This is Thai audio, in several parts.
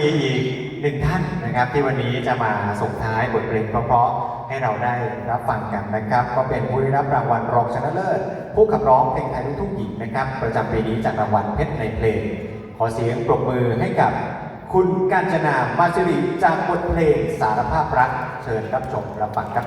มีอีกหนึ่งท่านนะครับที่วันนี้จะมาส่งท้ายบทเพลงเพราะๆให้เราได้รับฟังกันนะครับ ก็เป็นผู้ได้รับรางวัลรองชนะเลิศผู้ขับร้องเพลงไทยลูกทุ่งหญิงนะครับ ประจำปีนี้จากรางวัลเพชรในเพลง ขอเสียงปรบมือให้กับคุณกาญจนามาชิริจากบทเพลงสารภาพรัก เชิญรับชมรับฟังครับ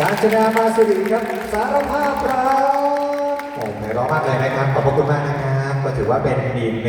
การจนามาสุริครับสารภาพรักโอ้โหไพเราะมากเลยนะครับ ขอบคุณมากนะครับ ก็ถือว่าเป็นดีหนึ่ง